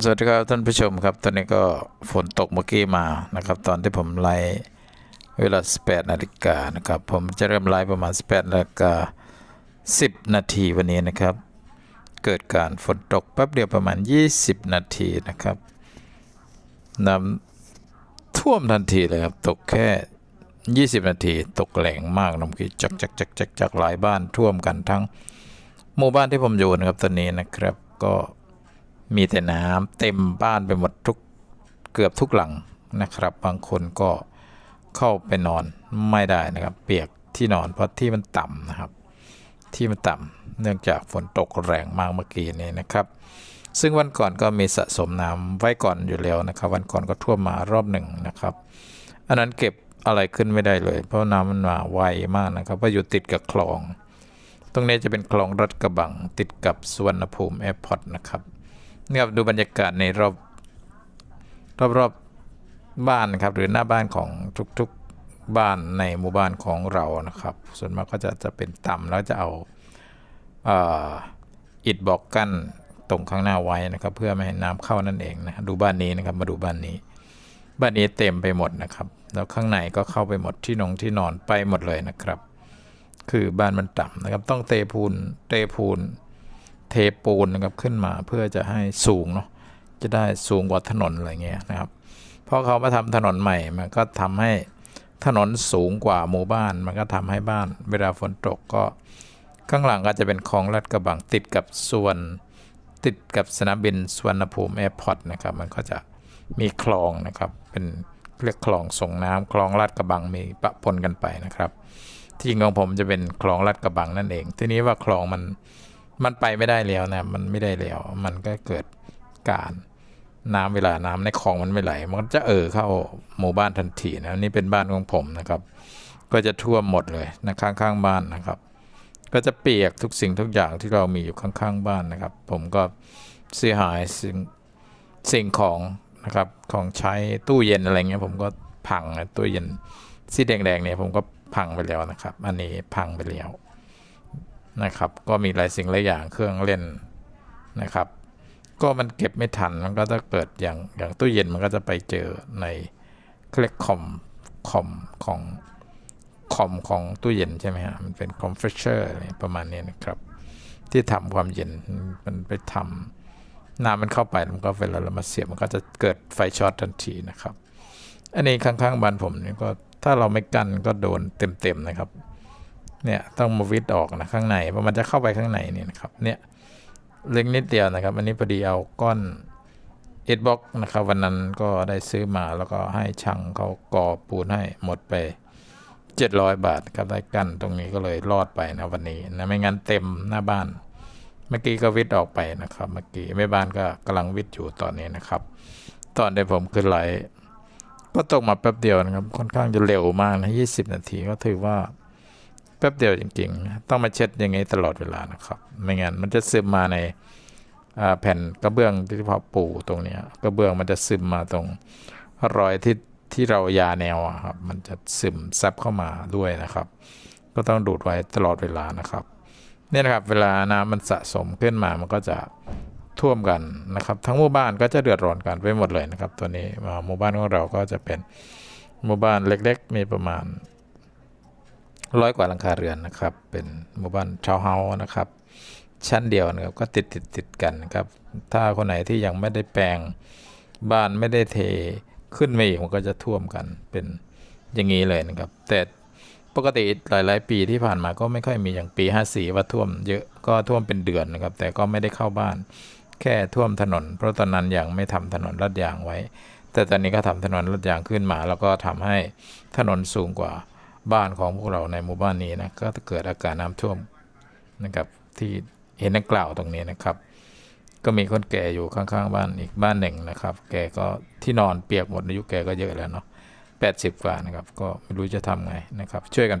สวัสดีครับท่านผู้ชมครับ ตอนนี้ก็ฝนตกเมื่อกี้มานะครับ ตอนที่ผมไลฟ์เวลา 18นาฬิกานะครับ ผมจะเริ่มไลฟ์ประมาณ 18นาฬิกา10 นาทีวันนี้นะครับ เกิดการฝนตกแป๊บเดียวประมาณ 20 นาทีนะครับน้ำท่วมทันทีเลยครับ ตกแค่ 20 นาทีตกแรงมากน้ำกี้จักจักจักจักจักหลายบ้านท่วมกันทั้งหมู่บ้านที่ผมอยู่นะครับตอนนี้นะครับก็ มีแต่น้ำเต็มบ้านไปหมดทุกเกือบทุกหลังนะครับ บางคนก็เข้าไปนอนไม่ได้นะครับ เปียกที่นอนเพราะที่มันต่ำนะครับ ที่มันต่ำเนื่องจากฝนตกแรงมากเมื่อกี้นี้นะครับ ซึ่งวันก่อนก็มีสะสมน้ำไว้ก่อนอยู่แล้วนะครับ วันก่อนก็ท่วมมารอบหนึ่งนะครับ อันนั้นเก็บอะไรขึ้นไม่ได้เลย เพราะน้ำมันมาไวมากนะครับเพราะอยู่ติดกับคลอง ตรงนี้จะเป็นคลองรัดกระบังติดกับสวนภูมิแอร์พอร์ตนะครับ นี่ยครับดูบรรยากาศในรอบรอบรอบบ้านครับ หรือหน้าบ้านของทุกๆบ้านในหมู่บ้านของเรานะครับ ส่วนมากก็จะจะเป็นต่ำแล้วจะเอาอิฐบล็อกกั้นตรงข้างหน้าไว้นะครับ เพื่อไม่ให้น้ำเข้านั่นเองนะดูบ้านนี้นะครับมาดูบ้านนี้ บ้านนี้เต็มไปหมดนะครับ แล้วข้างในก็เข้าไปหมดที่นงที่นอนไปหมดเลยนะครับ คือบ้านมันต่ำนะครับ ต้องเทปูนเทปูน เทปูนนะครับขึ้นมาเพื่อจะให้สูงเนาะจะได้สูงกว่าถนนอะไรเงี้ยนะครับพราะเขามาทำถนนใหม่มันก็ทำให้ถนนสูงกว่าหมู่บ้าน มันก็ทำให้บ้าน เวลาฝนตกก็ข้างหลังก็จะเป็นคลองลาดกระบังติดกับส่วนติดกับสนามบินสุวนภูมิแอร์พอร์ตนะครับมันก็จะมีคลองนะครับเป็นเรียกคลองส่งน้ำคลองลาดกระบังมีปะปนกันไปนะครับ ที่จริงของผมจะเป็นคลองลาดกระบังนั่นเอง ทีนี้ว่าคลองมัน มันไปไม่ได้แล้วนะมันไม่ได้แล้ว มันก็เกิดการน้ำเวลาน้ำในคลองมันไม่ไหล มันจะเอ่อเข้าหมู่บ้านทันทีนะนี่เป็นบ้านของผมนะครับ ก็จะท่วมหมดเลยนะข้างๆบ้านนะครับ ก็จะเปียกทุกสิ่งทุกอย่างที่เรามีอยู่ข้างๆบ้านนะครับ ผมก็เสียหายสิ่งสิ่งของนะครับของใช้ตู้เย็นอะไรเงี้ยผมก็พังนะตู้เย็นสีแดงๆเนี่ยผมก็พังไปแล้วนะครับ อันนี้พังไปแล้ว นะครับ ก็มีหลายสิ่งหลายอย่างเครื่องเล่นนะครับ ก็มันเก็บไม่ทันมันก็จะเกิดอย่างอย่างตู้เย็นมันก็จะไปเจอในเคล็กคอมคอมของคอมของตู้เย็นใช่ไหมฮะมันเป็นคอมเพรสเชอร์ประมาณนี้นะครับ ที่ทำความเย็นมันไปทำน้ำมันเข้าไปมันก็เวลาเรามาเสียบมันก็จะเกิดไฟช็อตทันทีนะครับ อันนี้ข้างๆบ้านผมนี่ก็ถ้าเราไม่กั้นก็โดนเต็มๆนะครับ เนี่ยต้องมาวิดออกนะข้างในเพราะมันจะเข้าไปข้างในนี่นะครับเนี่ยเล็กนิดเดียวนะครับ อันนี้พอดีเอาก้อนเอ็ดบ็อกนะครับวันนั้นก็ได้ซื้อมาแล้วก็ให้ช่างเขาก่อปูนให้หมดไป 700 บาทครับได้กันตรงนี้ก็เลยรอดไปนะวันนี้นะไม่งั้นเต็มหน้าบ้าน เมื่อกี้ก็วิดออกไปนะครับ เมื่อกี้แม่บ้านก็กำลังวิดอยู่ตอนนี้นะครับ ตอนที่ผมขึ้นไหลก็ตกมาแป๊บเดียวนะครับ ค่อนข้างจะเร็วมากนะ20 นาทีก็ถือว่า แป๊บเดียวจริงๆ ต้องมาเช็ดอย่างงี้ตลอดเวลานะครับ ไม่งั้นมันจะซึมมาในแผ่นกระเบื้องที่พอปูตรงนี้กระเบื้องมันจะซึมมาตรงรอยที่ที่เรายาแนวครับ มันจะซึมซับเข้ามาด้วยนะครับ ก็ต้องดูดไว้ตลอดเวลานะครับเนี่ยนะครับเวลาน้ำมันสะสมขึ้นมามันก็จะท่วมกันนะครับ ทั้งหมู่บ้านก็จะเดือดร้อนกันไปหมดเลยนะครับ ตัวนี้หมู่บ้านของเราก็จะเป็นหมู่บ้านเล็ก ๆ มีประมาณ ร้อยกว่าหลังคาเรือนนะครับ เป็นหมู่บ้านชาวเฮานะครับ ชั้นเดียวนะครับก็ติดติดติดกันครับ ถ้าคนไหนที่ยังไม่ได้แปลงบ้านไม่ได้เทขึ้นมาอีกมันก็จะท่วมกันเป็นอย่างนี้เลยนะครับ แต่ปกติหลาย ๆ ปีที่ผ่านมาก็ไม่ค่อยมีอย่างปี 54 ว่าท่วมเยอะก็ท่วมเป็นเดือนนะครับ แต่ก็ไม่ได้เข้าบ้าน แค่ท่วมถนน เพราะตอนนั้นยังไม่ทำถนนลาดยางไว้ แต่ตอนนี้ก็ทำถนนลาดยางขึ้นมา แล้วก็ทำให้ถนนสูงกว่า บ้านของพวกเราในหมู่บ้านนี้นะก็เกิดอาการน้ำท่วมนะครับ ที่เห็นนักกล่าวตรงนี้นะครับ ก็มีคนแก่อยู่ข้างๆบ้านอีกบ้านหนึ่งนะครับ แกก็ที่นอนเปียกหมดอายุแกก็เยอะแล้วเนาะแปดสิบกว่านะครับ ก็ไม่รู้จะทำไงนะครับ ช่วยกันไป